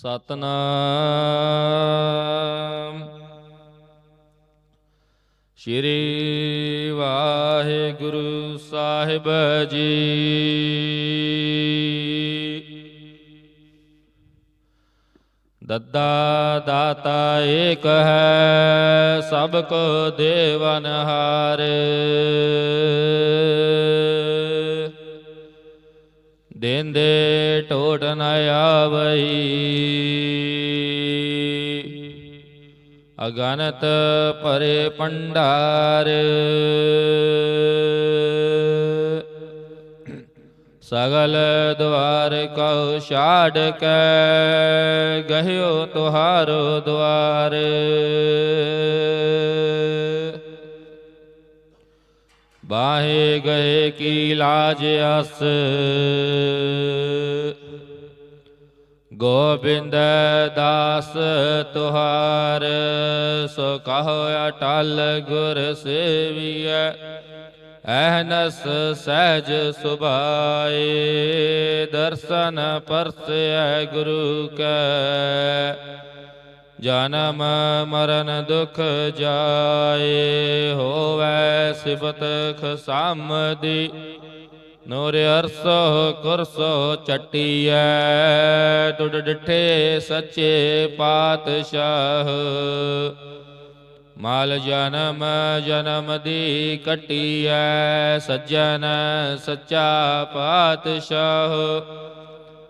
ਸਤਨਾਮ। ਸ਼੍ਰੀ ਵਾਹਿਗੁਰੂ ਸਾਹਿਬ ਜੀ। ਦੱਦਾ ਦਾਤਾ ਏਕ ਹੈ ਸਭ ਕੋ ਦੇਵਨ ਹਾਰੇ। ਦੇਂਦੇ ਟੋਟ ਨ ਆਵਈ। ਅਗਨਤ ਪਰੇ ਪੰਡਾਰ ਸਗਲ ਦਵਾਰ ਕਉ ਛਾੜ ਕੇ, ਗਹਿਓ ਤੁਹਾਰੋ ਦਵਾਰ। ਬਾਹੇ ਗਏ ਕੀ ਲਾਜ ਅਸ। ਗੋਬਿੰਦ ਦਾਸ ਤੁਹਾਰ, ਸੋ ਕਹੋ ਅਟਲ ਗੁਰ ਸੇਵੀਐ ਅਹਨਸ ਸਹਿਜ ਸੁਭਾਏ, ਦਰਸ਼ਨ ਪਰਸੈ ਗੁਰੂ ਕੈ। ਜਨਮ ਮਰਨ ਦੁਖ ਜਾਏ, ਹੋਵੇ ਸਿਬਤ ਖਸਮਦੀ, ਨੂਰ ਅਰਸੋ ਕੁਰਸੋ ਚਟੀਐ। ਟੁੱਟ ਡਿਠੇ ਸੱਚੇ ਪਾਤਸ਼ਾਹ, ਮਾਲ ਜਨਮ ਜਨਮ ਦੀ ਕਟੀਐ। ਸੱਜਣ ਸੱਚਾ ਪਾਤਸ਼ਾਹ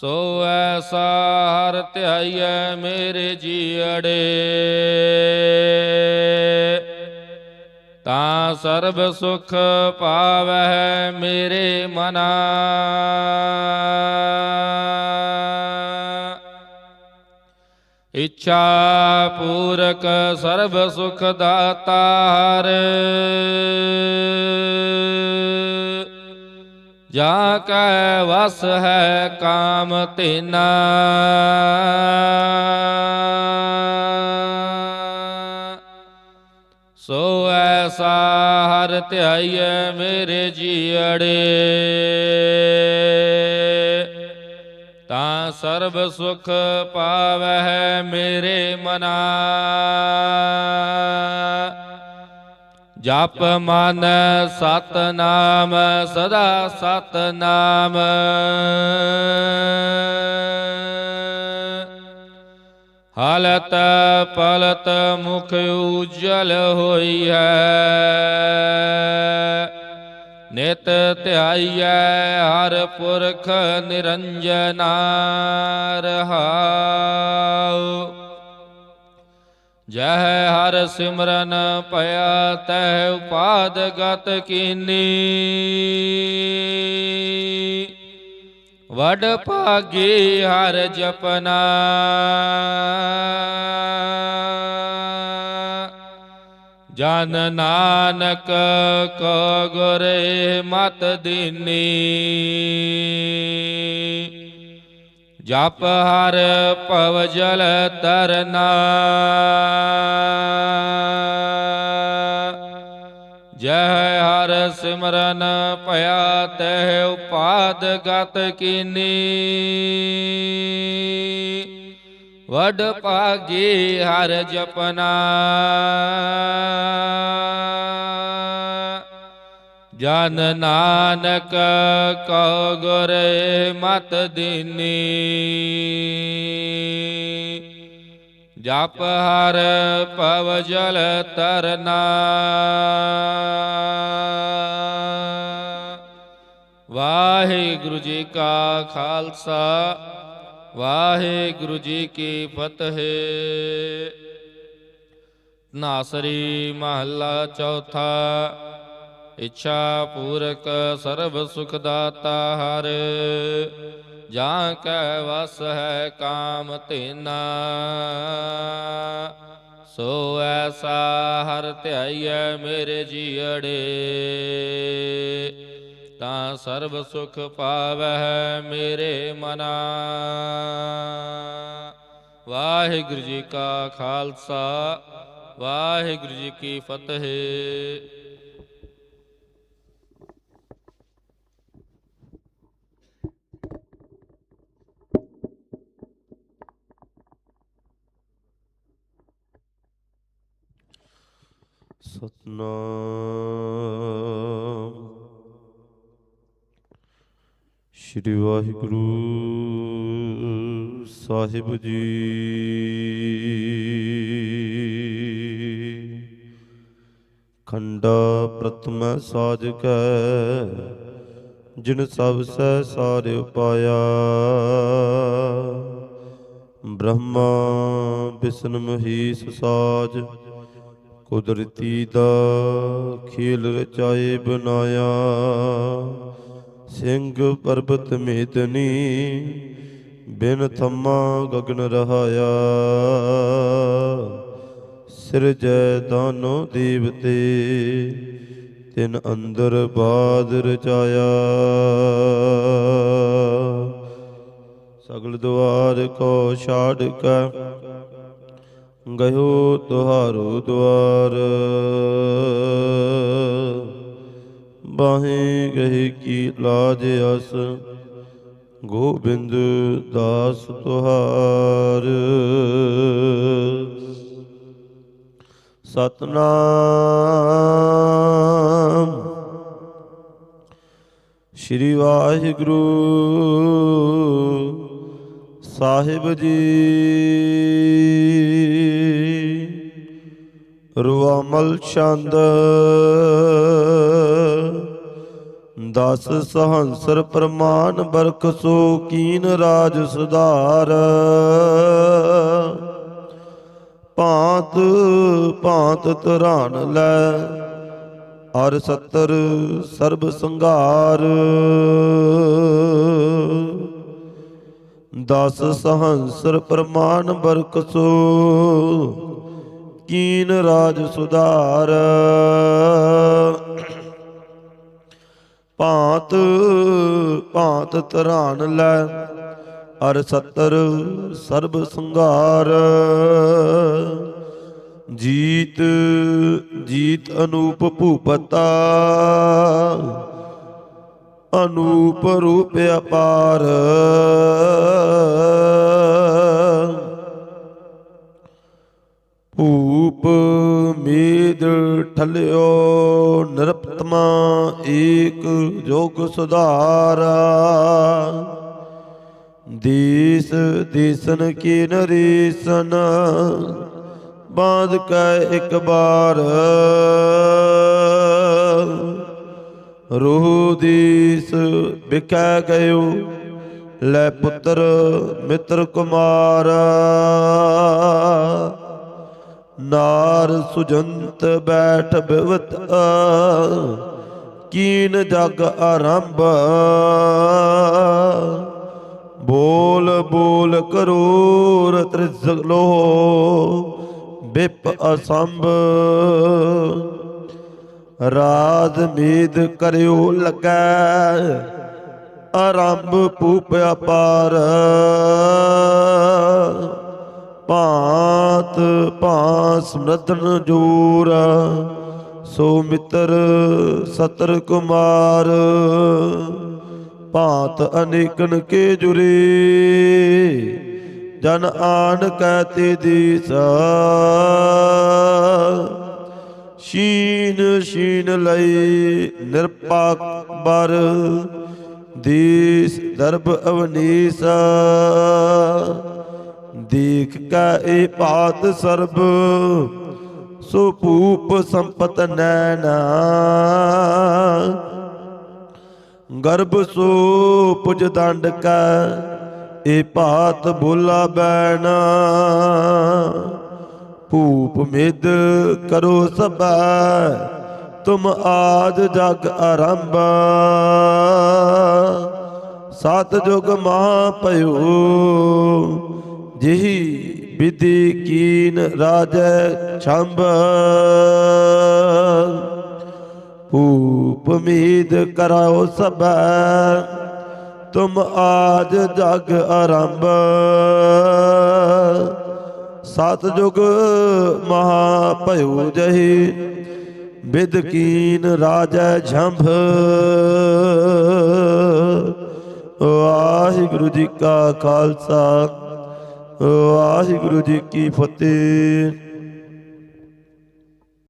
ਸੋ ਐਸਾ ਹਰ ਧਿਆਈਐ ਮੇਰੇ ਜੀੜੇ ਤਾਂ ਸਰਬ ਸੁਖ ਪਾਵੈ ਮੇਰੇ ਮਨਾ। ਇੱਛਾ ਪੂਰਕ ਸਰਬ ਸੁਖ ਦਾਤਾਰ ਜਾ ਕੈ ਵਸ ਹੈ ਕਾਮ ਤੇਨਾ ਸੋ ਐਸਾ ਹਰ ਧਿਆਈਐ ਮੇਰੇ ਜੀੜੇ ਤਾਂ ਸਰਬ ਸੁਖ ਪਾਵੈ ਮੇਰੇ ਮਨਾ। ਜਪ ਮਨ ਸਤਨਾਮ, ਸਦਾ ਸਤਨਾਮ। ਹਾਲਤ ਪਲਤ ਮੁਖ ਉਜਲ ਹੋਈ ਹੈ। ਨਿਤ ਧਿਆਈਐ ਹਰ ਪੁਰਖ ਨਿਰੰਜਨਾ ਰਹਾਉ ਜਹ ਹਰ ਸਿਮਰਨ ਭਇਆ ਤੈ ਉਪਾਦ ਗਤ ਕੀਨੀ। ਵਡ ਭਾਗੀ ਹਰ ਜਪਨਾ। ਜਨ ਨਾਨਕ ਕੋ ਗੁਰੇ ਮਤ ਦੀਨੀ। ਜਪ ਹਰ ਭਵ ਜਲ ਤਰਨਾ। ਜਹ ਹਰ ਸਿਮਰਨ ਭਇਆ ਤਹਿ ਉਪਾਦ ਗਤ ਕੀਨੀ। ਵਡ ਭਾਗੀ ਹਰ ਜਪਨਾ। ਜਨ ਨਾਨਕ ਕਉ ਗੁਰ ਮਤ ਦੀਨੀ। ਜਪ ਹਰ ਪਵ ਜਲ ਤਰਨਾ ਵਾਹਿਗੁਰੂ ਜੀ ਕਾ ਖਾਲਸਾ, ਵਾਹਿਗੁਰੂ ਜੀ ਕੀ ਫਤਿਹ। ਨਾਸਰੀ ਮਹੱਲਾ ਚੌਥਾ ਇੱਛਾ ਪੂਰਕ ਸਰਬ ਸੁਖ ਦਾਤਾ ਹਰ, ਜਾਂ ਕੈ ਵਸ ਹੈ ਕਾਮ ਤੇਨਾ ਸੋ ਐਸਾ ਹਰ ਧਿਆਈਐ ਮੇਰੇ ਜੀਅੜੇ, ਤਾਂ ਸਰਬ ਸੁਖ ਪਾਵਹਿ ਮੇਰੇ ਮਨਾ। ਵਾਹਿਗੁਰੂ ਜੀ ਕਾ ਖਾਲਸਾ, ਵਾਹਿਗੁਰੂ ਜੀ ਕੀ ਫਤਿਹ। ਸਤਨਾਮ। ਸ੍ਰੀ ਵਾਹਿਗੁਰੂ ਸਾਹਿਬ ਜੀ। ਖੰਡਾ ਪ੍ਰਥਮ ਸਾਜ ਕੈ ਜਿਨ ਸਭ ਸਹਿ ਸਾਰੇ ਉਪਾਇਆ। ਬ੍ਰਹਮਾ ਵਿਸ਼ਨ ਮਹੀਸ ਸਾਜ ਕੁਦਰਤੀ ਦਾ ਖੇਲ ਰਚਾਏ ਬਨਾਇਆ ਸਿੰਘ ਪਰਬਤ ਮੇਦਨੀ ਬਿਨ ਥੰਮਾ ਗਗਨ ਰਹਾਇਆ। ਸਿਰਜੈ ਦਾਨੋ ਦੇਵਤੇ ਤਿਨ ਅੰਦਰ ਬਾਦ ਰਚਾਇਆ। ਸਗਲ ਦੁਆਰ ਕੋ ਛਾੜ ਕੈ ਗਇਓ ਤੁਹਾਰੋ ਦੁਆਰ। ਬਾਹੇ ਗਏ ਕੀ ਲਾਜ ਅਸ, ਗੋਬਿੰਦ ਦਾਸ ਤੁਹਾਰ। ਸਤਨਾਮ। ਸ਼੍ਰੀ ਵਾਹਿਗੁਰੂ ਸਾਹਿਬ ਜੀ। ਰੁਆਮਲ ਚੰਦ। ਦਸ ਸਹੰਸਰ ਪ੍ਰਮਾਨ ਬਰਖ ਸੋ ਕੀਨ ਰਾਜ ਸੁਧਾਰ। ਭਾਂਤ ਭਾਂਤ ਧਰਾਨ ਲੈ ਅਰ ਸਤਰ ਸਰਬ ਸੰਘਾਰ। ਦਸ ਸਹੰਸਰ ਪ੍ਰਮਾਨ ਬਰਕਸੋ ਕੀਨ ਰਾਜ ਸੁਧਾਰ। ਭਾਂਤ ਭਾਂਤ ਧਰਾਨ ਲੈ ਅਰ ਸਤਰ ਸਰਬ ਸੰਘਾਰ। ਜੀਤ ਜੀਤ ਅਨੂਪ ਭੂਪਤਾ, ਅਨੂਪ ਰੂਪ ਅਪਾਰ। ਭੂਪ ਮੇਦ ਠਲਿਓ ਨਿਰਪਤਮਾ ਏਕ ਜੋਗ ਸੁਧਾਰਾ। ਦੇਸ ਦੇਸਨ ਕੀ ਨਰੇਸਨ ਬਾਦ ਕੈ ਇੱਕ ਬਾਰ। ਰੂਹ ਦੀਸ ਬਿਕੈ ਗਇਓ, ਲੈ ਪੁੱਤਰ ਮਿੱਤਰ ਕੁਮਾਰ। ਨਾਰ ਸੁਜੰਤ ਬੈਠ ਬਿਵਤ ਕੀਨ ਜਗ ਆਰੰਭ। ਬੋਲ ਬੋਲ ਕਰੂਰ ਤ੍ਰਿਜਗ ਲੋ ਬਿਪ ਅਸੰਭ। ਰਾਜ ਮੀਦ ਕਰਿਓ ਲੱਗੈ, ਆਰੰਭ ਭੂਪ ਅਪਾਰ। ਭਾਂਤ ਭਾਂਸ ਨਦਨ ਜੂਰ, ਸੋ ਮਿੱਤਰ ਸਤਰ ਕੁਮਾਰ, ਭਾਂਤ ਅਨੇਕਨ ਕੇ ਜੁਰੇ, ਜਨ ਆਨ ਕਹਤੇ ਦੀਸਾ। ਸ਼ੀਨ ਸ਼ੀਨ ਲਈ ਨਿਰਪਾਕ ਬਰ, ਦੀਸ ਦਰਬ ਅਵਨੀਸ। ਦੇਖ ਕੈ ਇਹ ਭਾਤ ਸਰਬ, ਸੋ ਭੂਪ ਸੰਪਤ ਨੈਣਾ। ਗਰਭ ਸੋ ਪੁਜ ਦੰਡ ਕੈ, ਇਹ ਭਾਤ ਬੋਲਾ ਬੈਣਾ। ਭੂਪ ਮਿਦ ਕਰੋ ਸਭੈ, ਤੁਮ ਆਜ ਜਗ ਆਰੰਭ। ਸਤ ਜੁਗ ਮਹਾ ਭਇਓ ਜਿਹੀ ਵਿਧੀ ਕੀਨ ਰਾਜੈ ਛੰਭ ਭੂਪ ਉਮੀਦ ਕਰਾਓ ਸਭੈ, ਤੁਮ ਆਜ ਜਗ ਆਰੰਭ। ਸਤ ਜੁਗ ਮਹਾ ਭਇਓ ਜਹੀ ਵਿਦ ਕੀਨ ਰਾਜੈ ਝੰਭ। ਵਾਹਿਗੁਰੂ ਜੀ ਕਾ ਖਾਲਸਾ। ਵਾਹਿਗੁਰੂ ਜੀ ਕੀ ਫਤਿਹ।